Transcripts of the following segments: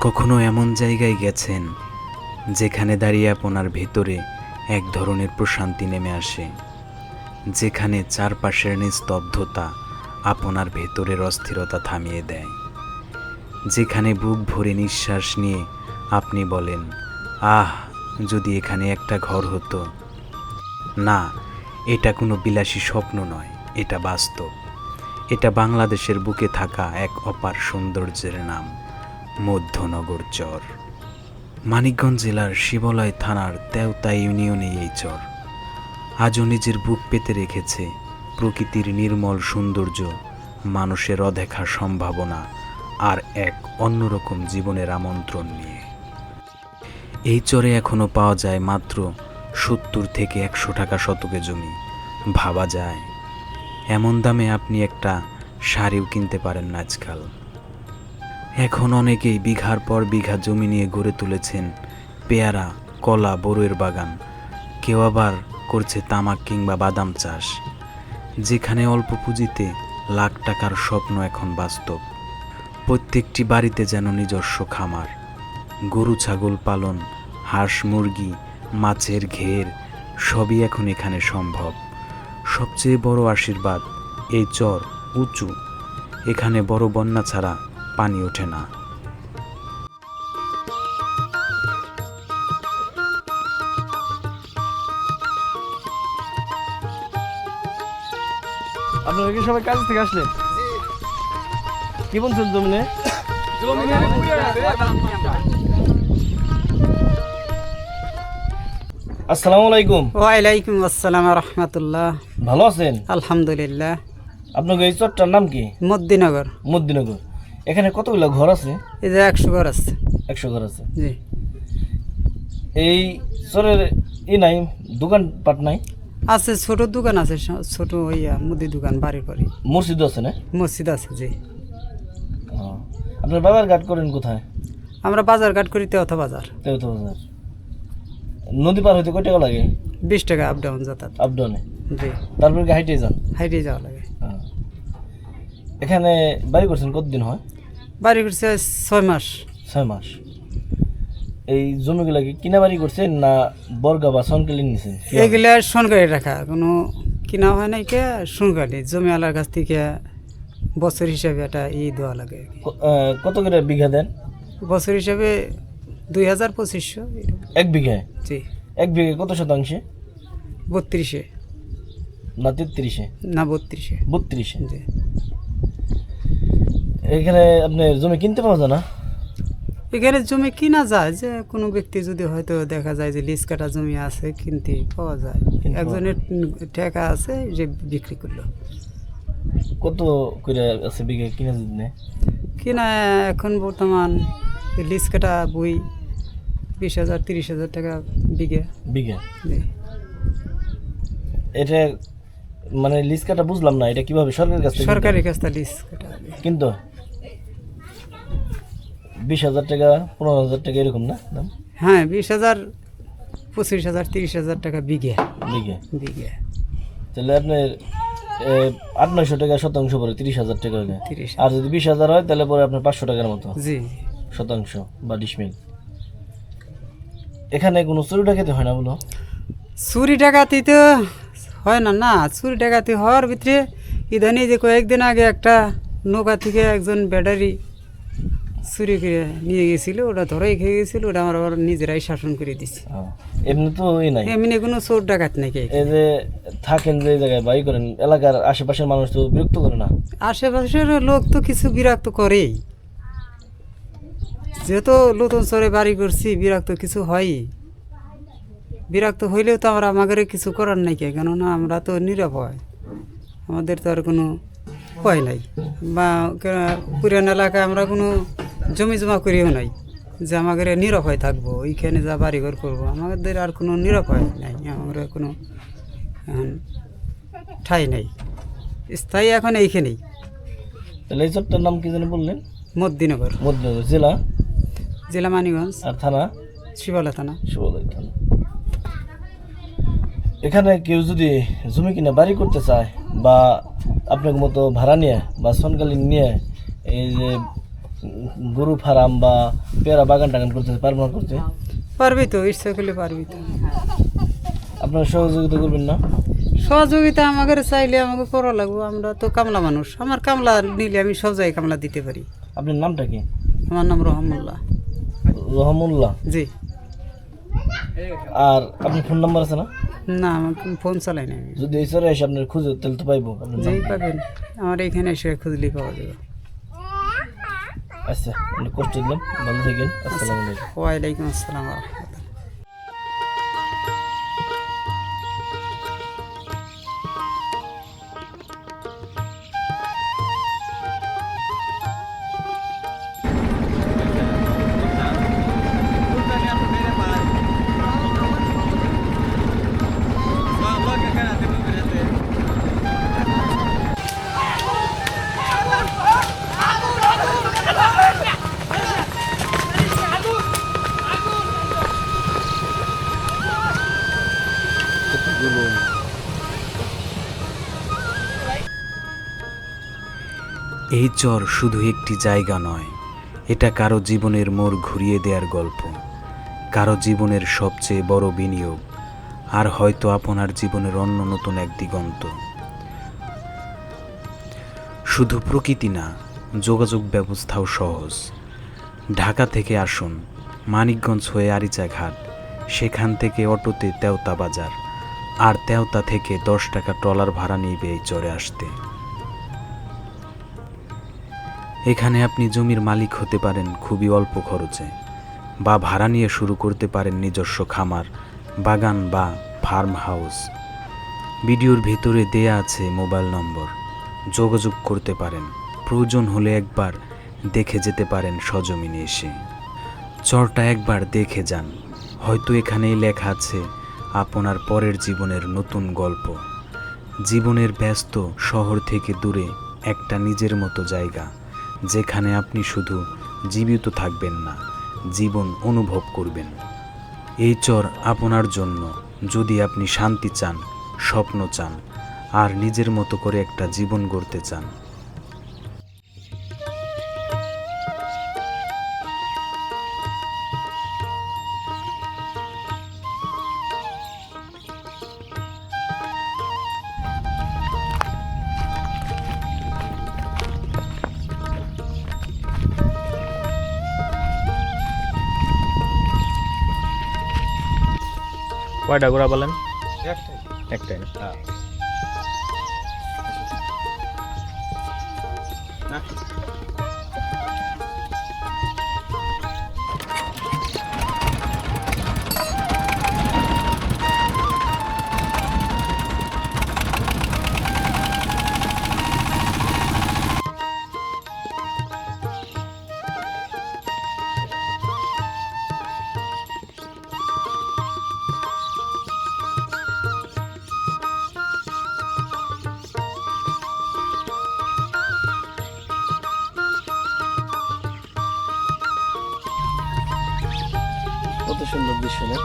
কখনো এমন জায়গায় গেছেন, যেখানে দাঁড়িয়ে আপনার ভেতরে এক ধরনের প্রশান্তি নেমে আসে, যেখানে চারপাশের নিস্তব্ধতা আপনার ভেতরের অস্থিরতা থামিয়ে দেয়, যেখানে বুক ভরে নিঃশ্বাস নিয়ে আপনি বলেন, আহ, যদি এখানে একটা ঘর হতো। না, এটা কোনো বিলাসী স্বপ্ন নয়, এটা বাস্তব। এটা বাংলাদেশের বুকে থাকা এক অপার সৌন্দর্যের নাম। মধ্যনগর চর। মানিকগঞ্জ জেলার শিবলয় থানার তেওতা ইউনিয়নে এই চর। আজও নিজের বুক পেতে রেখেছে প্রকৃতির নির্মল সৌন্দর্য, মানুষের অদেখা সম্ভাবনা আর এক অন্যরকম জীবনের আমন্ত্রণ নিয়ে। এই চরে এখনও পাওয়া যায় মাত্র সত্তর থেকে একশো টাকা শতকে জমি। ভাবা যায়, এমন দামে আপনি একটা শাড়িও কিনতে পারেন না আজকাল। এখন অনেকেই বিঘার পর বিঘা জমি নিয়ে গড়ে তুলেছেন পেয়ারা, কলা বড়ুয়ের বাগান। কেউ আবার করছে তামাক কিংবা বাদাম চাষ। যেখানে অল্প পুঁজিতে লাখ টাকার স্বপ্ন এখন বাস্তব। প্রত্যেকটি বাড়িতে যেন নিজস্ব খামার। গরু, ছাগল পালন, হাঁস, মুরগি, মাছের ঘের, সবই এখন এখানে সম্ভব। সবচেয়ে বড় আশীর্বাদ এই চর উঁচু। এখানে বড় বন্যা ছাড়া পানি ওঠে না। আপনারা কি সবাই কাজ থেকে আসলেন? কি বলছেন জমিনে? আসসালামু আলাইকুম। ওয়ালাইকুম আসসালাম রহমতুল্লাহ। ভালো আছেন? আলহামদুলিল্লাহ। আপনাকে এই চরটার নাম কি? মদ্দিনগর। মদ্দিনগর। এখানে কতগুলো ঘর আছে? এই যে একশো ঘর আছে। একশো ঘর আছে। জি। এই চরের ই নাই দোকান পাট নাই? আছে ছোট দোকান আছে ছোট ইয়া মুদি দোকান বাড়ি। করে মসজিদ আছে না? মসজিদ আছে জি। আপনার বাজার ঘাট করেন কোথায়? আমরা বাজার ঘাট করি তেহতা বাজার। তেরোতো বাজার। নদী পার হইতে কয় টাকা লাগে? বিশ টাকা আপ ডাউন যাতায়াত। আপ ডাউনে জি। তারপরে হাইটে যান? হাইটে যাওয়া লাগে। এখানে বাড়ি করছেন কতদিন হয়? বাড়ি করছে ছয় মাস। ছয় মাস। এই জমিগুলা কি কিনা বাড়ি করছেন না বর্গা বা সনকেলি নিছেন এগুলা সরকারি রাখা। কোনো কিনা হয় নাই কে? সরকারি জমি আলার কাছ থেকে বছর হিসাবে এটা ই দেওয়া লাগে কত করে বিঘা দেন? বছর হিসাবে দুই হাজার পঁচিশশো। এক বিঘায় জি। এক বিঘে কত শতাংশে? বত্রিশে। না তেত্রিশে। না বত্রিশে। বত্রিশে। জি। এখানে আপনি জমি কিনতে পাওয়া যায় না? এখানে জমি কিনা যায় যে কোনো ব্যক্তি যদি হয়তো দেখা যায় যে লিজ কাটা জমি আছে কিনতে পাওয়া যায়। একজনের টাকা আছে যে বিক্রি করল। কত করে আছে বিঘে কিনা যদি কিনা এখন বর্তমান লিজ কাটা বই বিশ হাজার তিরিশ হাজার টাকা বিঘে। বিঘে? এটা মানে লিজ কাটা বুঝলাম না এটা কীভাবে সরকারের কাছে সরকারি কাছ লিজ কাটা কিন্তু বিশ হাজার টাকা পনেরো হাজার টাকা এরকম না দাম? হ্যাঁ বিশ হাজার পঁচিশ হাজার তিরিশ হাজার টাকা বিঘে। বিঘে। বিঘে। তাহলে আপনার আট নয়শো টাকা শতাংশ পরে তিরিশ হাজার টাকা হলে তিরিশ। আর যদি বিশ হাজার হয় তাহলে পরে আপনার পাঁচশো টাকার মতো। জি। শতাংশ বা ডিসমিল। এখানে কোনো চুরি ডাকাতি হয় না বলো? চুরি ডাকাতি তো হয় না না চুরি ডাকাতি হওয়ার ভিতরে ইদানি যে কয়েকদিন আগে একটা নৌকা থেকে একজন ব্যাটারি চুরি করে নিয়ে গেছিল ওটা ধরাই খেয়ে গেছিল ওটা আমরা আবার নিজেরাই শাসন করে দিছি। হ্যাঁ। এমনি তো এই নাই। এমনি কোনো চোর ডাকাত নাকি এই যে থাকেন যে জায়গায় বাই করেন এলাকার আশেপাশের মানুষ তো বিরক্ত করে না? আশেপাশের লোক তো কিছু বিরক্ত করেই। যেহেতু নতুন চরে বাড়ি করছি বিরক্ত কিছু হয়ই। বিরক্ত হইলেও তো আমরা আমাদের কিছু করার নাই কে কেননা আমরা তো নিরাপয় আমাদের তো আর কোনো ভয় নাই। বা কে- পুরান এলাকায় আমরা কোনো জমি জমা করিও নাই যে আমাদের নিরাপয় থাকব ওইখানে যা বাড়িঘর করব আমাদের আর কোনো নিরাপয় নাই আমাদের কোনো এখন ঠাই নাই স্থায়ী এখন এইখানেই। তাহলে এই চরটার নাম কি যেন বললেন? মদ্দিনগর। মধ্যনগর জেলা? জেলা মানিগঞ্জ। আর থানা? শিবালা থানা। শিবালয় থানা। এখানে কেউ যদি জমি কিনে বাড়ি করতে চায় বা আপনার মতো ভাড়া নিয়ে বা সনকালীন নিয়ে এই যে গরু ফার্ম বা পেয়ারা বাগান টাগান করতে পারব না করতে? পারবি তো ইচ্ছা করলে পারবি তো আপনারা সহযোগিতা করবেন না? সহযোগিতা আমাকে চাইলে আমাকে করা লাগবো আমরা তো কামলা মানুষ। আমার কামলা নিলে আমি সব জায়গায় কামলা দিতে পারি। আপনার নামটা কি? আমার নাম রহমুল্লাহ। রহমুল্লাহ? জি। আর আপনার ফোন নাম্বার আছে না? না আমার ফোন চালাই না যদি এই এসে আপনার খুঁজে তাহলে তো পাইবো। যেই পাবেন। আমার এখানে এসে খুঁজলেই পাওয়া যাবে। আচ্ছা অনেক কষ্ট দিলাম ভালো থাকেন আসসালামু আলাইকুম। ওয়ালাইকুম আসসালাম এই চর শুধু একটি জায়গা নয়, এটা কারও জীবনের মোড় ঘুরিয়ে দেওয়ার গল্প, কারও জীবনের সবচেয়ে বড় বিনিয়োগ, আর হয়তো আপনার জীবনের অন্য নতুন এক দিগন্ত। শুধু প্রকৃতি না, যোগাযোগ ব্যবস্থাও সহজ। ঢাকা থেকে আসুন, মানিকগঞ্জ হয়ে আরিচা ঘাট সেখান থেকে অটোতে তেওতা বাজার, আর তেওতা থেকে দশ টাকা ট্রলার ভাড়া নিবে এই চরে আসতে। এখানে আপনি জমির মালিক হতে পারেন খুবই অল্প খরচে বা ভাড়া নিয়ে শুরু করতে পারেন নিজস্ব খামার, বাগান বা ফার্ম হাউস। ভিডিওর ভিতরে দেয়া আছে মোবাইল নম্বর। যোগাযোগ করতে পারেন। প্রয়োজন হলে একবার দেখে যেতে পারেন সজমিনে এসে। চরটা একবার দেখে যান। হয়তো এখানেই লেখা আছে আপনার পরের জীবনের নতুন গল্প। জীবনের ব্যস্ত শহর থেকে দূরে একটা নিজের মতো জায়গা। যেখানে আপনি শুধু জীবিত থাকবেন না, জীবন অনুভব করবেন। এই চর আপনার জন্য যদি আপনি শান্তি চান, স্বপ্ন চান, আর নিজের মতো করে একটা জীবন গড়তে চান। কয়টা ঘোড়া বলেন? একটাই। না। সুন্দর দৃশ্য না?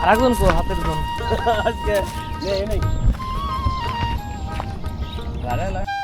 আর একজন হাতের জন আজকে নেই নেই หลายได้เลย